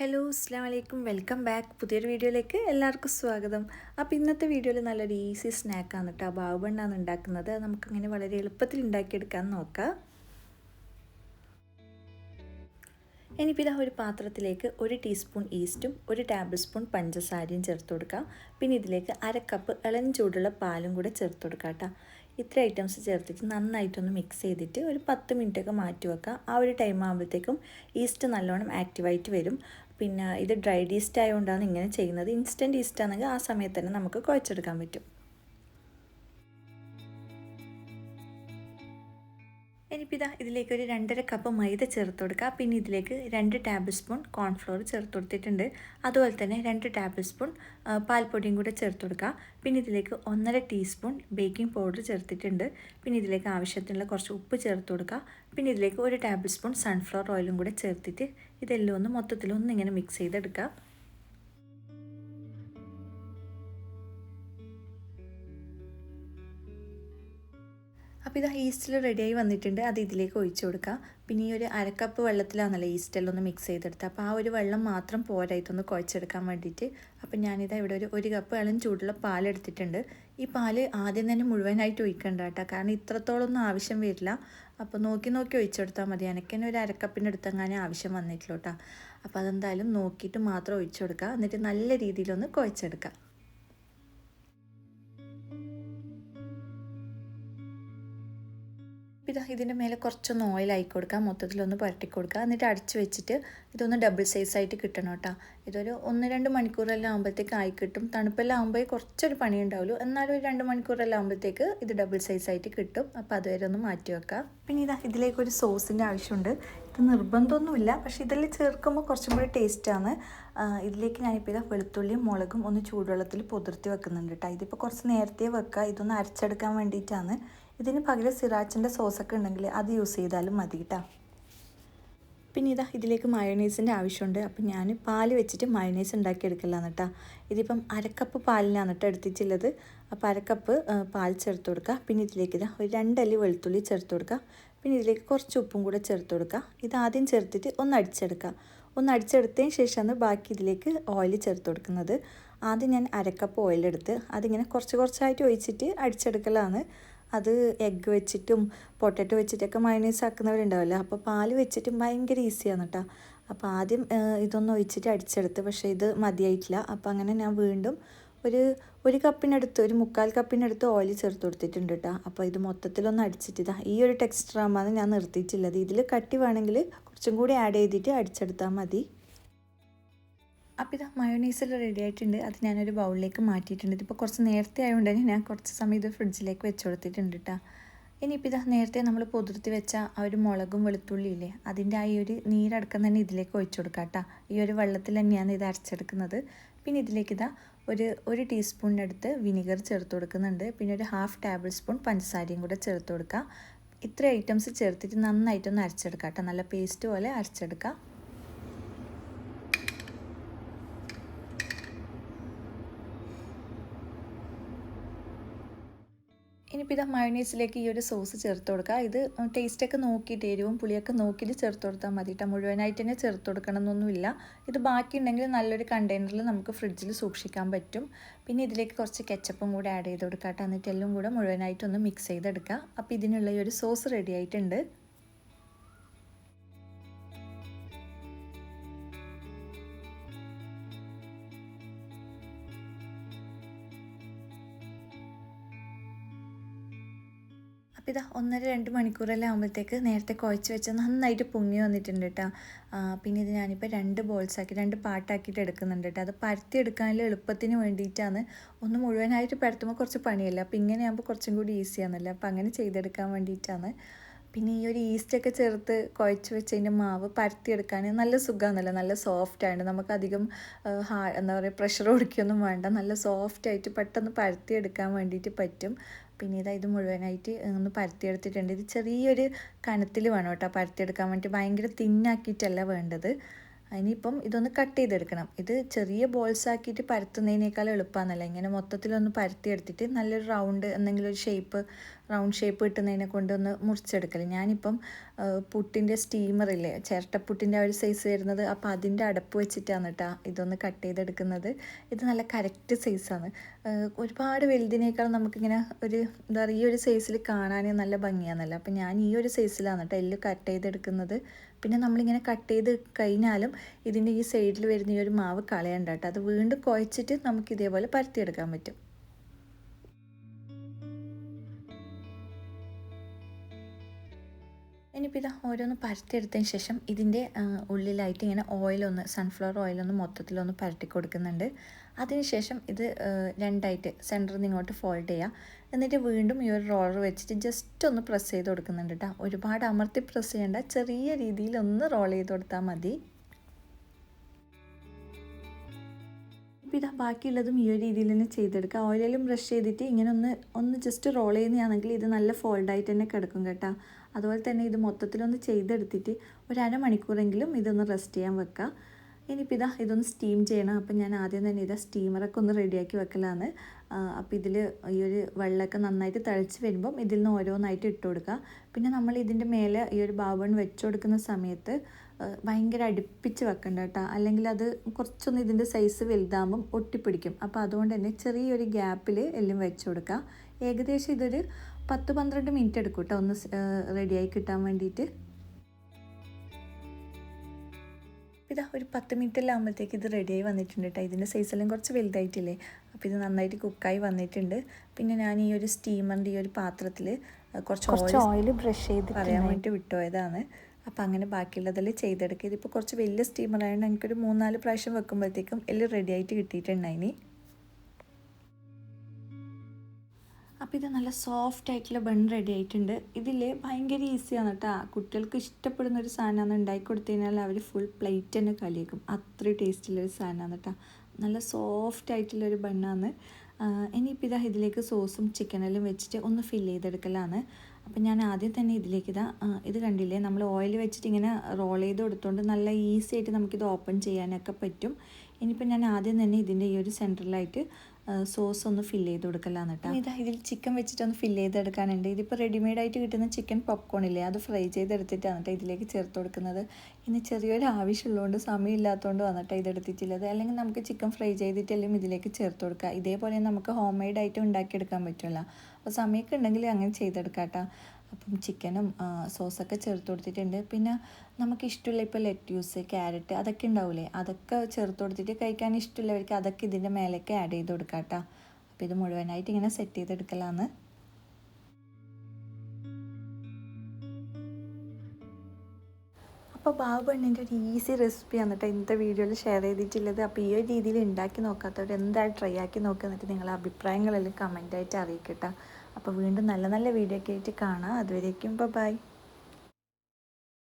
Hello അസ്സാം വലൈക്കും welcome back. പുതിയൊരു വീഡിയോയിലേക്ക് എല്ലാവർക്കും സ്വാഗതം. അപ്പോൾ ഇന്നത്തെ വീഡിയോയിൽ നല്ലൊരു ഈസി സ്നാക്കാണ് കേട്ടോ ബാവുബണ്ണാണ് ഉണ്ടാക്കുന്നത്. നമുക്കങ്ങനെ വളരെ എളുപ്പത്തിൽ ഉണ്ടാക്കിയെടുക്കാൻ നോക്കാം. ഇനിയിപ്പോൾ ഇതാ ഒരു പാത്രത്തിലേക്ക് ഒരു ടീസ്പൂൺ ഈസ്റ്റും ഒരു ടേബിൾ സ്പൂൺ പഞ്ചസാരയും ചേർത്ത് കൊടുക്കാം. പിന്നെ ഇതിലേക്ക് അര കപ്പ് ഇളം ചൂടുള്ള പാലും കൂടെ ചേർത്ത് കൊടുക്കാം കേട്ടോ ഇത്ര ഐറ്റംസ് ചേർത്തിട്ട് നന്നായിട്ടൊന്ന് മിക്സ് ചെയ്തിട്ട് ഒരു പത്ത് മിനിറ്റൊക്കെ മാറ്റി വെക്കാം. ആ ഒരു ടൈം ആകുമ്പോഴത്തേക്കും ഈസ്റ്റ് നല്ലോണം ആക്റ്റീവായിട്ട് വരും. പിന്നെ ഇത് ഡ്രൈഡ് ഈസ്റ്റ് ആയതുകൊണ്ടാണ് ഇങ്ങനെ ചെയ്യുന്നത്. ഇൻസ്റ്റന്റ് ഈസ്റ്റ് ആണെങ്കിൽ ആ സമയത്ത് തന്നെ നമുക്ക് കുഴച്ചെടുക്കാൻ പറ്റും. ഇനിയിപ്പോൾ ഇതാ ഇതിലേക്ക് ഒരു രണ്ടര കപ്പ് മൈദ ചേർത്ത് കൊടുക്കുക പിന്നെ ഇതിലേക്ക് രണ്ട് ടേബിൾ സ്പൂൺ കോൺഫ്ലോർ ചേർത്ത് കൊടുത്തിട്ടുണ്ട്. അതുപോലെ തന്നെ രണ്ട് ടേബിൾ സ്പൂൺ പാൽപ്പൊടിയും കൂടെ ചേർത്ത് കൊടുക്കുക പിന്നെ ഇതിലേക്ക് ഒന്നര ടീസ്പൂൺ ബേക്കിംഗ് പൗഡർ ചേർത്തിട്ടുണ്ട്. പിന്നെ ഇതിലേക്ക് ആവശ്യത്തിനുള്ള കുറച്ച് ഉപ്പ് ചേർത്ത് കൊടുക്കുക പിന്നെ ഇതിലേക്ക് ഒരു ടേബിൾ സ്പൂൺ സൺഫ്ലവർ ഓയിലും കൂടെ ചേർത്തിട്ട് ഇതെല്ലാം ഒന്ന് ഇങ്ങനെ മിക്സ് ചെയ്തെടുക്കുക അപ്പോൾ ഇത് ഈസ്റ്റിൽ റെഡിയായി വന്നിട്ടുണ്ട്. അത് ഇതിലേക്ക് ഒഴിച്ചു കൊടുക്കുക പിന്നെ ഈ ഒരു അരക്കപ്പ് വെള്ളത്തിലാണല്ലോ ഈസ്റ്റെല്ലാം ഒന്ന് മിക്സ് ചെയ്തെടുത്ത് അപ്പോൾ ആ ഒരു വെള്ളം മാത്രം പോരാ ഇതൊന്ന് കുഴച്ചെടുക്കാൻ വേണ്ടിയിട്ട്. അപ്പോൾ ഞാനിതാ ഇവിടെ ഒരു ഒരു കപ്പ് ഇളം ചൂടുള്ള പാലെടുത്തിട്ടുണ്ട് ഈ പാൽ ആദ്യം തന്നെ മുഴുവനായിട്ട് ഒഴിക്കണ്ട കേട്ടോ. കാരണം ഇത്രത്തോളമൊന്നും ആവശ്യം വരില്ല. അപ്പോൾ നോക്കി നോക്കി ഒഴിച്ചെടുത്താൽ മതി. എനിക്കന്നെ ഒരു അരക്കപ്പിന്റെ അടുത്തെങ്ങാനും ആവശ്യം വന്നിട്ടില്ല കേട്ടോ. അപ്പോൾ അതെന്തായാലും നോക്കിയിട്ട് മാത്രം ഒഴിച്ചു കൊടുക്കുക എന്നിട്ട് നല്ല രീതിയിലൊന്ന് കുഴച്ചെടുക്കുക ഇതാ ഇതിന്റെ മേലെ കുറച്ചൊന്ന് ഓയിൽ ആയി കൊടുക്കുക മൊത്തത്തിലൊന്ന് പുരട്ടി കൊടുക്കുക. എന്നിട്ട് അടിച്ച് വെച്ചിട്ട് ഇതൊന്ന് ഡബിൾ സൈസ് ആയിട്ട് കിട്ടണം കേട്ടോ. ഇതൊരു ഒന്ന് രണ്ട് മണിക്കൂറെല്ലാം ആകുമ്പോഴത്തേക്ക് ആയി കിട്ടും. തണുപ്പെല്ലാം ആകുമ്പോൾ കുറച്ചൊരു പണി ഉണ്ടാവുള്ളൂ. എന്നാലും ഒരു രണ്ട് മണിക്കൂറെല്ലാം ആകുമ്പോഴത്തേക്ക് ഇത് ഡബിൾ സൈസ് ആയിട്ട് കിട്ടും. അപ്പോൾ അതുവരെ ഒന്ന് മാറ്റി വെക്കാം. പിന്നെ ഇതാ ഇതിലേക്ക് ഒരു സോസിന്റെ ആവശ്യമുണ്ട്. ഇത് നിർബന്ധമൊന്നുമില്ല. പക്ഷേ ഇതിൽ ചേർക്കുമ്പോൾ കുറച്ചും കൂടി ടേസ്റ്റാണ്. ഇതിലേക്ക് ഞാനിപ്പോൾ ഇതാ വെളുത്തുള്ളിയും മുളകും ഒന്ന് ചൂടുവെള്ളത്തിൽ പുതിർത്തി വെക്കുന്നുണ്ട് കേട്ടോ. ഇതിപ്പോൾ കുറച്ച് നേരത്തെ വെക്കുക. ഇതൊന്ന് അരച്ചെടുക്കാൻ വേണ്ടിയിട്ടാണ്. ഇതിന് പകരം സിറാച്ചിന്റെ സോസൊക്കെ ഉണ്ടെങ്കിൽ അത് യൂസ് ചെയ്താലും മതി കേട്ടോ പിന്നെ ഇതാ ഇതിലേക്ക് മയോണൈസിന്റെ ആവശ്യമുണ്ട്. അപ്പം ഞാൻ പാൽ വെച്ചിട്ട് മയണൈസ് ഉണ്ടാക്കിയെടുക്കലാണ് കേട്ടോ ഇതിപ്പം അരക്കപ്പ് പാലിനാണ് കേട്ടോ എടുത്തിട്ടുള്ളത്. അപ്പോൾ അരക്കപ്പ് പാൽ ചേർത്ത് കൊടുക്കുക. പിന്നെ ഇതിലേക്ക് ഇതാ ഒരു രണ്ടല്ലി വെളുത്തുള്ളി ചേർത്ത് കൊടുക്കുക. പിന്നെ ഇതിലേക്ക് കുറച്ച് ഉപ്പും കൂടെ ചേർത്ത് കൊടുക്കുക. ഇത് ആദ്യം ചേർത്തിട്ട് ഒന്ന് അടിച്ചെടുക്കുക. ഒന്ന് അടിച്ചെടുത്തതിന് ശേഷമാണ് ബാക്കി ഇതിലേക്ക് ഓയിൽ ചേർത്ത് കൊടുക്കുന്നത്. ആദ്യം ഞാൻ അരക്കപ്പ് ഓയിലെടുത്ത് അതിങ്ങനെ കുറച്ച് കുറച്ചായിട്ട് ഒഴിച്ചിട്ട് അടിച്ചെടുക്കലാണ്. അത് എഗ്ഗ് വെച്ചിട്ടും പൊട്ടറ്റോ വെച്ചിട്ടൊക്കെ മയണൈസ് ആക്കുന്നവരുണ്ടാവില്ല. അപ്പോൾ പാൽ വെച്ചിട്ടും ഭയങ്കര ഈസിയാണ് കേട്ടോ അപ്പോൾ ആദ്യം ഇതൊന്ന് ഒഴിച്ചിട്ട് അടിച്ചെടുത്ത്. പക്ഷേ ഇത് മതിയായിട്ടില്ല. അപ്പോൾ അങ്ങനെ ഞാൻ വീണ്ടും ഒരു ഒരു കപ്പിനടുത്ത് ഒരു മുക്കാൽ കപ്പിനടുത്ത് ഓയിൽ ചേർത്ത് കൊടുത്തിട്ടുണ്ട് കേട്ടോ അപ്പോൾ ഇത് മൊത്തത്തിലൊന്ന് അടിച്ചിട്ട് ഇതാ ഈ ഒരു ടെക്സ്റ്റർ ആകുമ്പോൾ ഞാൻ നിർത്തിയിട്ടില്ലത്. ഇതിൽ കട്ടി വേണമെങ്കിൽ കുറച്ചും കൂടി ആഡ് ചെയ്തിട്ട് അടിച്ചെടുത്താൽ മതി. അപ്പോൾ ഇത് മയോണൈസിൽ റെഡി ആയിട്ടുണ്ട്. അത് ഞാനൊരു ബൗളിലേക്ക് മാറ്റിയിട്ടുണ്ട്. ഇതിപ്പോൾ കുറച്ച് നേരത്തെ ആയതുകൊണ്ട് തന്നെ ഞാൻ കുറച്ച് സമയം ഇത് ഫ്രിഡ്ജിലേക്ക് വെച്ച് കൊടുത്തിട്ടുണ്ട് കേട്ടോ ഇനിയിപ്പോൾ ഇത് നേരത്തെ നമ്മൾ പൊതിർത്തി വെച്ച ആ ഒരു മുളകും വെളുത്തുള്ളിയില്ലേ അതിന്റെ ആ ഈ ഒരു നീരടക്കം തന്നെ ഇതിലേക്ക് ഒഴിച്ചു കൊടുക്കാം കേട്ടോ ഈ ഒരു വെള്ളത്തിൽ തന്നെയാണ് ഇത് അരച്ചെടുക്കുന്നത്. പിന്നെ ഇതിലേക്ക് ഇതാ ഒരു ഒരു ടീസ്പൂണിനടുത്ത് വിനിഗർ ചേർത്ത് കൊടുക്കുന്നുണ്ട്. പിന്നെ ഒരു ഹാഫ് ടേബിൾ സ്പൂൺ പഞ്ചസാരയും കൂടെ ചേർത്ത് കൊടുക്കുക ഇത്രയും ഐറ്റംസ് ചേർത്തിട്ട് നന്നായിട്ടൊന്ന് അരച്ചെടുക്കാം കേട്ടോ നല്ല പേസ്റ്റ് പോലെ അരച്ചെടുക്കാം. ഇനിയിപ്പോൾ ഇതാ മയണീസിലേക്ക് ഈ ഒരു സോസ് ചേർത്ത് കൊടുക്കുക. ഇത് ടേസ്റ്റൊക്കെ നോക്കിയിട്ട് എരിവും പുളിയൊക്കെ നോക്കിയിട്ട് ചേർത്ത് കൊടുത്താൽ മതി കേട്ടോ മുഴുവനായിട്ട് തന്നെ ചേർത്ത് കൊടുക്കണം എന്നൊന്നുമില്ല ഇത് ബാക്കി ഉണ്ടെങ്കിൽ നല്ലൊരു കണ്ടെയ്നറിൽ നമുക്ക് ഫ്രിഡ്ജിൽ സൂക്ഷിക്കാൻ പറ്റും. പിന്നെ ഇതിലേക്ക് കുറച്ച് കെച്ചപ്പും കൂടെ ആഡ് ചെയ്ത് കൊടുക്കുക എന്നിട്ട് എല്ലാം കൂടെ മുഴുവനായിട്ടൊന്ന് മിക്സ് ചെയ്തെടുക്കുക. അപ്പോൾ ഇതിനുള്ള ഈ ഒരു സോസ് റെഡി ആയിട്ടുണ്ട്. അപ്പോൾ ഇതാ ഒന്നര രണ്ട് മണിക്കൂറെല്ലാം ആകുമ്പോഴത്തേക്ക് നേരത്തെ കുഴച്ച് വെച്ച് നന്നായിട്ട് പൊങ്ങി വന്നിട്ടുണ്ട് കേട്ടോ. പിന്നെ ഇത് ഞാനിപ്പോൾ രണ്ട് ബോൾസ് ആക്കി രണ്ട് പാട്ടാക്കിയിട്ട് എടുക്കുന്നുണ്ട് കേട്ടോ. അത് പരത്തി എടുക്കാനുള്ള എളുപ്പത്തിന് വേണ്ടിയിട്ടാണ്. ഒന്ന് മുഴുവനായിട്ട് പരത്തുമ്പോൾ കുറച്ച് പണിയല്ല? അപ്പോൾ ഇങ്ങനെയാകുമ്പോൾ കുറച്ചും കൂടി ഈസിയാണല്ലോ അപ്പോൾ അങ്ങനെ ചെയ്തെടുക്കാൻ വേണ്ടിയിട്ടാണ്. പിന്നെ ഈ ഒരു ഈസ്റ്റൊക്കെ ചേർത്ത് കുഴച്ച് വെച്ചതിന്റെ മാവ് പരത്തിയെടുക്കാൻ നല്ല സുഖമാണല്ലോ. നല്ല സോഫ്റ്റാണ് നമുക്ക് അധികം ഹാ എന്താ പറയുക പ്രഷർ കൊടുക്കുകയൊന്നും വേണ്ട. നല്ല സോഫ്റ്റ് ആയിട്ട് പെട്ടെന്ന് പരത്തിയെടുക്കാൻ വേണ്ടിയിട്ട് പറ്റും. പിന്നെ ഇതാ ഇത് മുഴുവനായിട്ട് ഒന്ന് പരത്തിയെടുത്തിട്ടുണ്ട്. ഇത് ചെറിയൊരു കനത്തിൽ വേണം കേട്ടോ പരത്തിയെടുക്കാൻ വേണ്ടി ഭയങ്കര തിന്നാക്കിയിട്ടല്ല വേണ്ടത്. ഇനിയിപ്പം ഇതൊന്ന് കട്ട് ചെയ്തെടുക്കണം. ഇത് ചെറിയ ബോൾസ് ആക്കിയിട്ട് പരത്തുന്നതിനേക്കാൾ എളുപ്പമാണല്ലോ. ഇങ്ങനെ മൊത്തത്തിലൊന്ന് പരത്തിയെടുത്തിട്ട് നല്ലൊരു റൗണ്ട് എന്തെങ്കിലും ഒരു ഷേപ്പ് റൗണ്ട് ഷേപ്പ് കിട്ടുന്നതിനെ കൊണ്ടൊന്ന് മുറിച്ചെടുക്കൽ ഞാനിപ്പം പുട്ടിന്റെ സ്റ്റീമറില്ലേ ചിരട്ടപ്പുട്ടിന്റെ ആ ഒരു സൈസ് വരുന്നത് അപ്പോൾ അതിന്റെ അടപ്പ് വെച്ചിട്ടാണ് കേട്ടോ ഇതൊന്ന് കട്ട് ചെയ്തെടുക്കുന്നത്. ഇത് നല്ല കറക്റ്റ് സൈസാണ് ഒരുപാട് വലുതിനേക്കാൾ നമുക്കിങ്ങനെ ഒരു എന്താ പറയുക ഈ ഒരു സൈസിൽ കാണാൻ നല്ല ഭംഗിയാണല്ലോ. അപ്പോൾ ഞാൻ ഈ ഒരു സൈസിലാണ് കേട്ടോ എല്ല് കട്ട് ചെയ്തെടുക്കുന്നത്. പിന്നെ നമ്മളിങ്ങനെ കട്ട് ചെയ്ത് കഴിഞ്ഞാലും ഇതിന്റെ ഈ സൈഡിൽ വരുന്ന ഈ ഒരു മാവ് കളയണ്ട കേട്ടോ അത് വീണ്ടും കുഴച്ചിട്ട് നമുക്ക് ഇതേപോലെ പരത്തിയെടുക്കാൻ പറ്റും. ഇനിയിപ്പോൾ ഇതാ ഓരോന്ന് പരത്തിയെടുത്തതിന് ശേഷം ഇതിന്റെ ഉള്ളിലായിട്ട് ഇങ്ങനെ ഓയിലൊന്ന് സൺഫ്ലവർ ഓയിലൊന്ന് മൊത്തത്തിലൊന്ന് പരട്ടി കൊടുക്കുന്നുണ്ട്. അതിനുശേഷം ഇത് രണ്ടായിട്ട് സെന്ററിൽ നിന്ന് ഇങ്ങോട്ട് ഫോൾഡ് ചെയ്യുക എന്നിട്ട് വീണ്ടും ഈ ഒരു റോളർ വെച്ചിട്ട് ജസ്റ്റ് ഒന്ന് പ്രസ് ചെയ്ത് കൊടുക്കുന്നുണ്ട് കേട്ടോ ഒരുപാട് അമർത്തി പ്രസ് ചെയ്യേണ്ട. ചെറിയ രീതിയിൽ ഒന്ന് റോൾ ചെയ്ത് കൊടുത്താൽ മതി. ഇപ്പോൾ ഇതാ ബാക്കിയുള്ളതും ഈ ഒരു രീതിയിൽ തന്നെ ചെയ്തെടുക്കുക. ഓയിലും ബ്രഷ് ചെയ്തിട്ട് ഇങ്ങനെ ഒന്ന് ഒന്ന് ജസ്റ്റ് റോൾ ചെയ്യുന്നതാണെങ്കിൽ ഇത് നല്ല ഫോൾഡായിട്ട് തന്നെ കിടക്കും കേട്ടോ. അതുപോലെ തന്നെ ഇത് മൊത്തത്തിലൊന്ന് ചെയ്തെടുത്തിട്ട് ഒരു അരമണിക്കൂറെങ്കിലും ഇതൊന്ന് റെസ്റ്റ് ചെയ്യാൻ വെക്കുക. ഇനിയിപ്പോൾ ഇതാ ഇതൊന്ന് സ്റ്റീം ചെയ്യണം. അപ്പം ഞാൻ ആദ്യം തന്നെ ഇതാ സ്റ്റീമറൊക്കെ ഒന്ന് റെഡിയാക്കി വെക്കലാണ്. അപ്പോൾ ഇതിൽ ഈ ഒരു വെള്ളമൊക്കെ നന്നായിട്ട് തിളച്ച് വരുമ്പം ഇതിൽ നിന്ന് ഓരോന്നായിട്ട് ഇട്ട് കൊടുക്കുക. പിന്നെ നമ്മൾ ഇതിന്റെ മേലെ ഈ ഒരു ബാബൺ വെച്ച് കൊടുക്കുന്ന സമയത്ത് ഭയങ്കര അടുപ്പിച്ച് വെക്കണ്ട കേട്ടോ. അല്ലെങ്കിൽ അത് കുറച്ചൊന്ന് ഇതിന്റെ സൈസ് വലുതാകുമ്പം ഒട്ടിപ്പിടിക്കും. അപ്പോൾ അതുകൊണ്ട് തന്നെ ചെറിയൊരു ഗ്യാപ്പിൽ എല്ലാം വെച്ച് കൊടുക്കുക. ഏകദേശം ഇതൊരു പത്ത് പന്ത്രണ്ട് മിനിറ്റ് എടുക്കും കേട്ടോ ഒന്ന് റെഡിയായി കിട്ടാൻ വേണ്ടിയിട്ട്. ഇതാ ഒരു പത്ത് മിനിറ്റെല്ലാം ആകുമ്പോഴത്തേക്ക് ഇത് റെഡിയായി വന്നിട്ടുണ്ട് കേട്ടോ ഇതിന്റെ സൈസെല്ലാം കുറച്ച് വലുതായിട്ടില്ലേ? അപ്പോൾ ഇത് നന്നായിട്ട് കുക്കായി വന്നിട്ടുണ്ട്. പിന്നെ ഞാൻ ഈ ഒരു സ്റ്റീമറിന്റെ ഈ ഒരു പാത്രത്തിൽ കുറച്ച് ഓയിൽ ഓയിൽ ബ്രഷ് ചെയ്ത് പറയാൻ വേണ്ടി വിട്ടുപോയതാണ്. അപ്പോൾ അങ്ങനെ ബാക്കിയുള്ളതെല്ലാം ചെയ്തെടുക്കുക. ഇതിപ്പോൾ കുറച്ച് വലിയ സ്റ്റീമർ ആയതുകൊണ്ട് എനിക്കൊരു മൂന്നാൽ പ്രാവശ്യം വെക്കുമ്പോഴത്തേക്കും എല്ലാം റെഡി ആയിട്ട് കിട്ടിയിട്ടുണ്ടായിനി. അപ്പോൾ ഇത് നല്ല സോഫ്റ്റ് ആയിട്ടുള്ള ബൺ റെഡി ആയിട്ടുണ്ട്. ഇതിൽ ഭയങ്കര ഈസിയാണ് കേട്ടോ കുട്ടികൾക്ക് ഇഷ്ടപ്പെടുന്ന ഒരു സാധനമാണ് ഉണ്ടാക്കി കൊടുത്തു കഴിഞ്ഞാൽ അവർ ഫുൾ പ്ലേറ്റ് തന്നെ കലിയേക്കും. അത്രയും ടേസ്റ്റുള്ളൊരു സാധനമാണ് കേട്ടോ നല്ല സോഫ്റ്റ് ആയിട്ടുള്ളൊരു ബണ്ണാണ് ഇനിയിപ്പോൾ ഇതാ ഇതിലേക്ക് സോസും ചിക്കനെല്ലാം വെച്ചിട്ട് ഒന്ന് ഫില്ല് ചെയ്തെടുക്കലാണ്. അപ്പം ഞാൻ ആദ്യം തന്നെ ഇതിലേക്ക് ഇതാ ഇത് കണ്ടില്ലേ? നമ്മൾ ഓയിൽ വെച്ചിട്ട് ഇങ്ങനെ റോൾ ചെയ്ത് കൊടുത്തുകൊണ്ട് നല്ല ഈസി ആയിട്ട് നമുക്കിത് ഓപ്പൺ ചെയ്യാനൊക്കെ പറ്റും. ഇനിയിപ്പോൾ ഞാൻ ആദ്യം തന്നെ ഇതിന്റെ ഈ ഒരു സെന്ററിലായിട്ട് സോസ് ഒന്ന് ഫില്ല് ചെയ്ത് കൊടുക്കലാണ് കേട്ടോ ഇതാ ഇതിൽ ചിക്കൻ വെച്ചിട്ടൊന്ന് ഫില്ല് ചെയ്തെടുക്കാനുണ്ട് ഇതിപ്പോൾ റെഡിമെയ്ഡ് ആയിട്ട് കിട്ടുന്ന ചിക്കൻ പോപ്കോൺ ഇല്ലേ അത് ഫ്രൈ ചെയ്തെടുത്തിട്ടാണ് കേട്ടോ ഇതിലേക്ക് ചേർത്ത് കൊടുക്കുന്നത്. ഇന്ന് ചെറിയൊരു ആവശ്യമുള്ളതുകൊണ്ട് സമയമില്ലാത്തതുകൊണ്ട് വന്നിട്ട് ഇതെടുത്തിട്ടുള്ളത് അല്ലെങ്കിൽ നമുക്ക് ചിക്കൻ ഫ്രൈ ചെയ്തിട്ടെല്ലാം ഇതിലേക്ക് ചേർത്ത് കൊടുക്കുക ഇതേപോലെ നമുക്ക് ഹോം മെയ്ഡ് ആയിട്ട് ഉണ്ടാക്കിയെടുക്കാൻ പറ്റുമല്ലോ അപ്പോൾ സമയമൊക്കെ ഉണ്ടെങ്കിൽ അങ്ങനെ ചെയ്തെടുക്കാം കേട്ടോ അപ്പം ചിക്കനും സോസൊക്കെ ചേർത്ത് കൊടുത്തിട്ടുണ്ട്. പിന്നെ നമുക്ക് ഇഷ്ടമുള്ള ഇപ്പോൾ ലെറ്റ്യൂസ് ക്യാരറ്റ് അതൊക്കെ ഉണ്ടാവില്ലേ അതൊക്കെ ചേർത്ത് കൊടുത്തിട്ട് കഴിക്കാൻ ഇഷ്ടമുള്ളവർക്ക് അതൊക്കെ ഇതിന്റെ മേലേക്ക് ആഡ് ചെയ്ത് കൊടുക്കാം കേട്ടോ. അപ്പോൾ ഇത് മുഴുവനായിട്ട് ഇങ്ങനെ സെറ്റ് ചെയ്തെടുക്കലാണ് അപ്പോൾ ബാബു പെണ്ണിന്റെ ഒരു ഈസി റെസിപ്പിയാണ് കേട്ടോ ഇന്നത്തെ വീഡിയോയിൽ ഷെയർ ചെയ്തിട്ടുള്ളത്. അപ്പോൾ ഈ ഒരു രീതിയിൽ ഉണ്ടാക്കി നോക്കാത്തവർ എന്തായാലും ട്രൈ ആക്കി നോക്കുക എന്നിട്ട് നിങ്ങളുടെ അഭിപ്രായങ്ങളെല്ലാം കമന്റായിട്ട് അറിയിക്കട്ടെ അപ്പോൾ വീണ്ടും നല്ല നല്ല വീഡിയോ ഒക്കെ ആയിട്ട് കാണാം. അതുവരേക്കും ബൈ